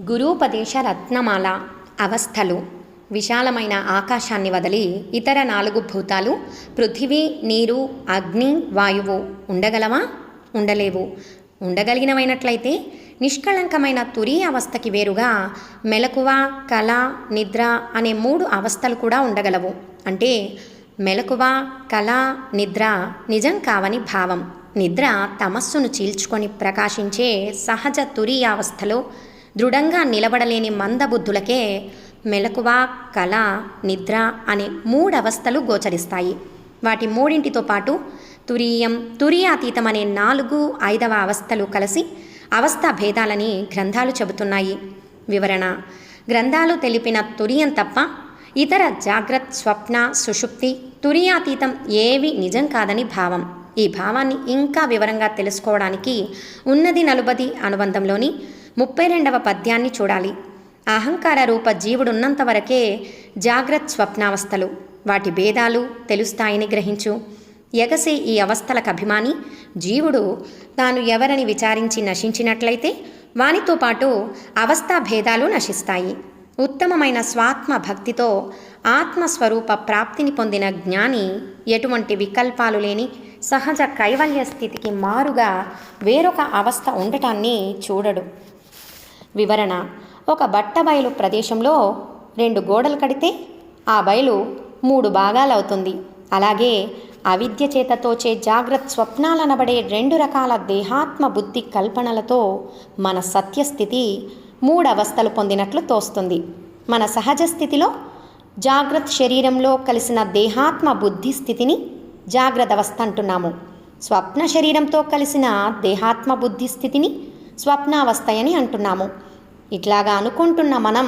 గురూపదేశ రత్నమాల అవస్థలు విశాలమైన ఆకాశాన్ని వదిలి ఇతర నాలుగు భూతాలు పృథివీ నీరు అగ్ని వాయువు ఉండగలవా? ఉండలేవు. ఉండగలిగినవైనట్లయితే నిష్కళంకమైన తురీ అవస్థకి వేరుగా మెలకువ కళ నిద్ర అనే మూడు అవస్థలు కూడా ఉండగలవు. అంటే మెలకువ కళ నిద్ర నిజం కావని భావం. నిద్ర తమస్సును చీల్చుకొని ప్రకాశించే సహజ తురీయావస్థలో దృఢంగా నిలబడలేని మందబుద్ధులకే మెలకువ కళ నిద్ర అనే మూడవస్థలు గోచరిస్తాయి. వాటి మూడింటితో పాటు తురీయం తురియాతీతం అనే నాలుగు ఐదవ అవస్థలు కలిసి అవస్థ భేదాలని గ్రంథాలు చెబుతున్నాయి. వివరణ గ్రంథాలు తెలిపిన తురియం తప్ప ఇతర జాగ్రత్ స్వప్న సుషుప్తి తురియాతీతం ఏవి నిజం కాదని భావం. ఈ భావాన్ని ఇంకా వివరంగా తెలుసుకోవడానికి ఉన్నది నలుబది అనుబంధంలోని ముప్పై రెండవ పద్యాన్ని చూడాలి. అహంకార రూప జీవుడున్నంత వరకే జాగ్రత్ స్వప్నావస్థలు వాటి భేదాలు తెలుస్తాయని గ్రహించు. ఎగసే ఈ అవస్థలకు అభిమాని జీవుడు తాను ఎవరని విచారించి నశించినట్లయితే వానితో పాటు అవస్థా భేదాలు నశిస్తాయి. ఉత్తమమైన స్వాత్మ భక్తితో ఆత్మస్వరూప ప్రాప్తిని పొందిన జ్ఞాని ఎటువంటి వికల్పాలు లేని సహజ కైవల్య స్థితికి మారుగా వేరొక అవస్థ ఉండటాన్ని చూడడు. వివరణ. ఒక బట్ట బయలు ప్రదేశంలో రెండు గోడలు కడితే ఆ బయలు మూడు భాగాలవుతుంది. అలాగే అవిద్య చేత తోచే జాగ్రత్త స్వప్నాలనబడే రెండు రకాల దేహాత్మ బుద్ధి కల్పనలతో మన సత్యస్థితి మూడవస్థలు పొందినట్లు తోస్తుంది. మన సహజ స్థితిలో జాగ్రత్త శరీరంలో కలిసిన దేహాత్మ బుద్ధి స్థితిని జాగ్రత్త అవస్థ అంటున్నాము. స్వప్న శరీరంతో కలిసిన దేహాత్మ బుద్ధి స్థితిని స్వప్నావస్థయని అంటున్నాము. ఇట్లాగా అనుకుంటున్న మనం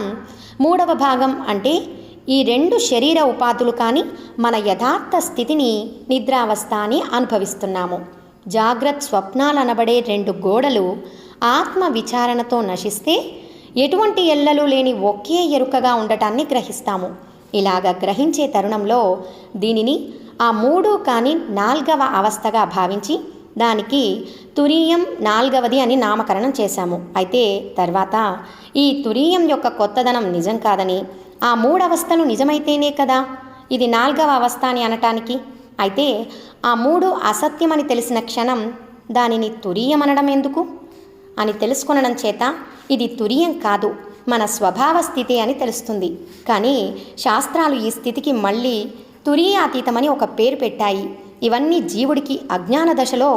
మూడవ భాగం అంటే ఈ రెండు శరీర ఉపాధులు కానీ మన యథార్థ స్థితిని నిద్రావస్థ అని అనుభవిస్తున్నాము. జాగ్రత్త స్వప్నాలనబడే రెండు గోడలు ఆత్మ విచారణతో నశిస్తే ఎటువంటి ఎల్లలు లేని ఒకే ఎరుకగా ఉండటాన్ని గ్రహిస్తాము. ఇలాగ గ్రహించే తరుణంలో దీనిని ఆ మూడు కానీ నాల్గవ అవస్థగా భావించి దానికి తురీయం నాల్గవది అని నామకరణం చేశాము. అయితే తర్వాత ఈ తురీయం యొక్క కొత్తదనం నిజం కాదని ఆ మూడవస్థలు నిజమైతేనే కదా? ఇది నాల్గవ అవస్థ అని అనటానికి? అయితే ఆ మూడు అసత్యమని తెలిసిన క్షణం దానిని తురీయం అనడం ఎందుకు? అని తెలుసుకొనడం చేత ఇది తురియం కాదు మన స్వభావ స్థితి అని తెలుస్తుంది. కానీ శాస్త్రాలు ఈ స్థితికి మళ్ళీ తురీయాతీతమని ఒక పేరు పెట్టాయి. ఇవన్నీ జీవుడికి అజ్ఞాన దశలో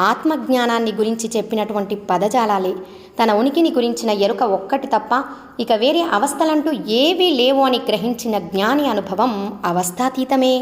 ఆత్మజ్ఞానాన్ని గురించి చెప్పినటువంటి పదజాలాలే. తన ఉనికిని గురించిన ఎరుక ఒక్కటి తప్ప ఇక వేరే అవస్థలంటూ ఏవీ లేవు అని గ్రహించిన జ్ఞాని అనుభవం అవస్థాతీతమే.